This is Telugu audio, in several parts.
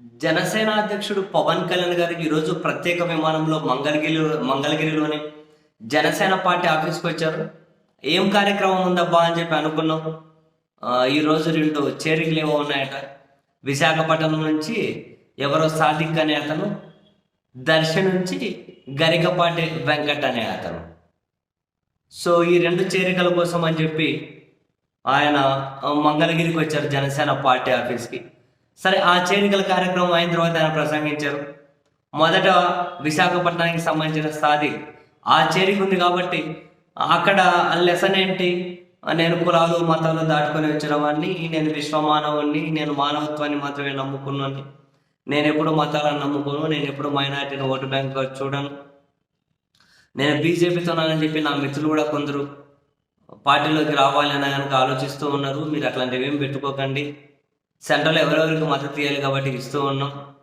జనసేన అధ్యక్షుడు పవన్ కళ్యాణ్ గారికి ఈరోజు ప్రత్యేక విమానంలో మంగళగిరి మంగళగిరిలోని జనసేన పార్టీ ఆఫీస్కి వచ్చారు. ఏం కార్యక్రమం ఉందబ్బా అని చెప్పి అనుకున్నాం. ఈరోజు రెండు చేరికలు ఏవో ఉన్నాయట. విశాఖపట్నం నుంచి ఎవరో సాదిక్ అనే అతను దర్శన్ నుంచి గరికపాటి వెంకట్ అనే అతను. సో ఈ రెండు చేరికల కోసం అని చెప్పి ఆయన మంగళగిరికి వచ్చారు జనసేన పార్టీ ఆఫీస్కి. సరే ఆ చేరికల కార్యక్రమం అయిన తర్వాత ఆయన ప్రసంగించారు. మొదట విశాఖపట్నానికి సంబంధించిన సాది ఆ చేరిక ఉంది కాబట్టి అక్కడ లెసన్ ఏంటి? నేను కులాలు మతాలు దాటుకొని వచ్చిన వాడిని నేను విశ్వమానవుణ్ణి నేను మానవత్వాన్ని మాత్రమే నమ్ముకున్నాను. నేను ఎప్పుడు మతాలను నమ్ముకోను నేను ఎప్పుడు మైనార్టీని ఓటు బ్యాంక్ చూడను. నేను బీజేపీతోనని చెప్పి నా మిత్రులు కూడా కొందరు పార్టీలోకి రావాలని కనుక ఆలోచిస్తూ ఉన్నారు. మీరు అట్లాంటివి ఏం పెట్టుకోకండి. సెంట్రల్ ఎవరెవరికి మద్దతు ఇవ్వాలి కాబట్టి ఇస్తూ ఉన్నాం.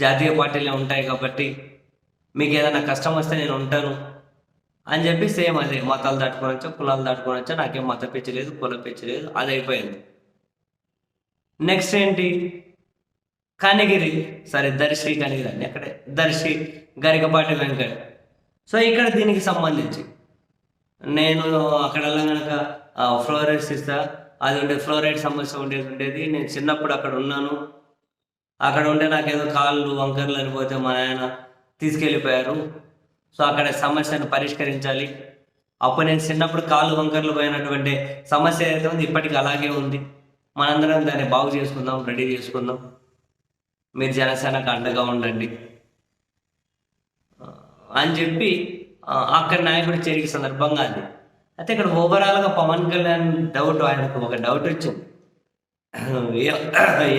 జాతీయ పార్టీలే ఉంటాయి కాబట్టి మీకు ఏదైనా కష్టం వస్తే నేను ఉంటాను అని చెప్పి సేమ్ అదే మతాలు దాటుకోనొచ్చా కులాలు దాటుకోనొచ్చా నాకేం మత పిచ్చి లేదు కుల పిచ్చి లేదు అది అయిపోయింది. నెక్స్ట్ ఏంటి? కనగిరి. సరే దర్శి కనగిరి అండి అక్కడే. దర్శి గరికపాటి వెంకట్. సో ఇక్కడ దీనికి సంబంధించి నేను అక్కడ కనుక ఫ్లోరెస్ ఇస్తా. అది ఉండే ఫ్లోరైడ్ సమస్య ఉండేది ఉండేది. నేను చిన్నప్పుడు అక్కడ ఉన్నాను. అక్కడ ఉంటే నాకేదో కాళ్ళు వంకర్లు అనిపోతే మా నాయన తీసుకెళ్ళిపోయారు. సో అక్కడ సమస్యను పరిష్కరించాలి. అప్పుడు నేను చిన్నప్పుడు కాళ్ళు వంకర్లు పోయినటువంటి సమస్య ఏదైతే ఉంది ఇప్పటికీ అలాగే ఉంది. మనందరం దాన్ని బాగు చేసుకుందాం రెడీ చేసుకుందాం. మీరు జనసేనకు అండగా ఉండండి. అని చెప్పి అక్కడ నాయకుడు చేరిక సందర్భంగా అది. అయితే ఇక్కడ ఓవరాల్గా పవన్ కళ్యాణ్ డౌట్ ఆయనకు ఒక డౌట్ వచ్చింది.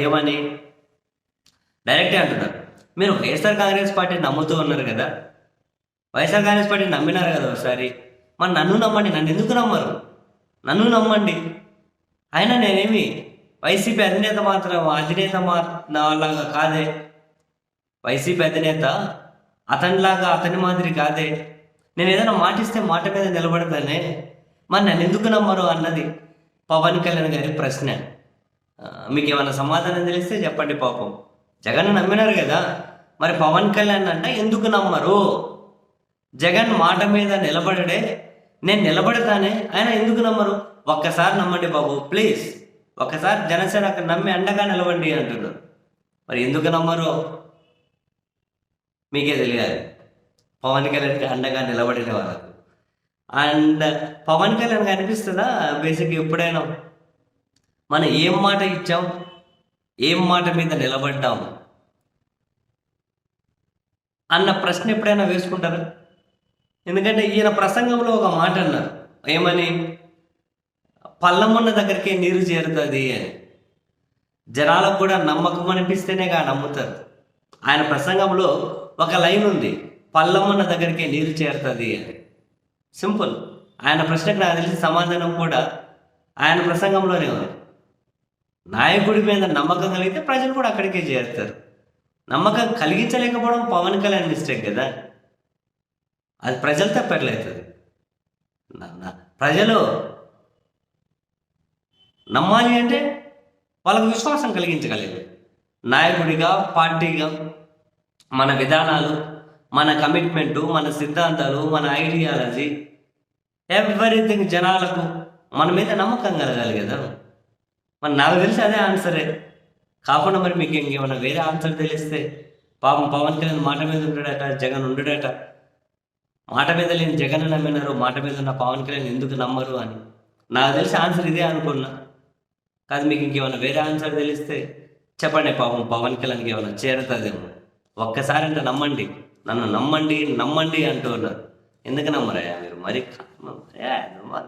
ఏమని? డైరెక్టే అంటున్నారు. మీరు వైఎస్ఆర్ కాంగ్రెస్ పార్టీ నమ్ముతూ ఉన్నారు కదా? వైఎస్ఆర్ కాంగ్రెస్ పార్టీ నమ్మినారు కదా ఒకసారి? మరి నన్ను నమ్మండి నన్ను ఎందుకు నమ్మరు? నన్ను నమ్మండి. అయినా నేనేమి వైసీపీ అధినేత మాత్రం అధినేత మా కాదే? వైసీపీ అధినేత అతనిలాగా అతని మాదిరి కాదే? నేను ఏదైనా మాటిస్తే మాట మీద నిలబడతానే? మరి నన్ను ఎందుకు నమ్మరు అన్నది పవన్ కళ్యాణ్ గారి ప్రశ్న. మీకు ఏమైనా సమాధానం తెలిస్తే చెప్పండి పాపం. జగన్ నమ్మినారు కదా మరి పవన్ కళ్యాణ్ అంట ఎందుకు నమ్మరు? జగన్ మాట మీద నిలబడడే నేను నిలబడతానే ఆయన ఎందుకు నమ్మరు? ఒక్కసారి నమ్మండి బాబు ప్లీజ్. ఒక్కసారి జనసేన అక్కడ నమ్మి అండగా నిలవండి అంటున్నారు. మరి ఎందుకు నమ్మరు? మీకే తెలియాలి. పవన్ కళ్యాణ్కి అండగా నిలబడిన వాళ్ళకు. అండ్ పవన్ కళ్యాణ్ అనిపిస్తుందా బేసిక్ ఎప్పుడైనా? మనం ఏం మాట ఇచ్చాం? ఏం మాట మీద నిలబడ్డాం? అన్న ప్రశ్న ఎప్పుడైనా వేసుకుంటారు? ఎందుకంటే ఈయన ప్రసంగంలో ఒక మాట అన్నారు. ఏమని? పల్లమ్మన్న దగ్గరికే నీరు చేరుతుంది అని. జనాలకు కూడా నమ్మకం అనిపిస్తేనే గా నమ్ముతారు. ఆయన ప్రసంగంలో ఒక లైన్ ఉంది. పల్లమ్మన్న దగ్గరికే నీరు చేరుతుంది అని. సింపుల్. ఆయన ప్రశ్నకు నాకు తెలిసి సమాధానం కూడా ఆయన ప్రసంగంలోనే ఉంది. నాయకుడి మీద నమ్మకం కలిగితే ప్రజలు కూడా అక్కడికే చేరుతారు. నమ్మకం కలిగించలేకపోవడం పవన్ కళ్యాణ్ మిస్టేక్ కదా. అది ప్రజలు తప్పట్లవుతుంది న- ప్రజలు నమ్మాలి అంటే వాళ్ళకు విశ్వాసం కలిగించగలిగారు. నాయకుడిగా పార్టీగా మన విధానాలు మన కమిట్మెంటు మన సిద్ధాంతాలు మన ఐడియాలజీ ఎవ్రీథింగ్ జనాలకు మన మీద నమ్మకం కలగాలి కదా. మరి నాకు తెలిసి అదే ఆన్సరే కాకుండా మరి మీకు ఇంకేమైనా వేరే ఆన్సర్ తెలిస్తే పాపం పవన్ కళ్యాణ్ మాట మీద ఉండడట జగన్ ఉండడట. మాట మీద లేని జగన్ నమ్మినారు మాట మీద ఉన్న పవన్ కళ్యాణ్ ఎందుకు నమ్మరు అని. నాకు తెలిసి ఆన్సర్ ఇదే అనుకున్నా. కాదు మీకు ఇంకేమైనా వేరే ఆన్సర్ తెలిస్తే చెప్పండి పాపం పవన్ కళ్యాణ్కి ఏమైనా చేరుతుందేమో. ఒక్కసారి అంటే నమ్మండి. నన్ను నమ్మండి నమ్మండి అంటూ ఉన్నారు ఎందుకు నమ్మరయ్యా మీరు మరి ఏ, నమ్మరు.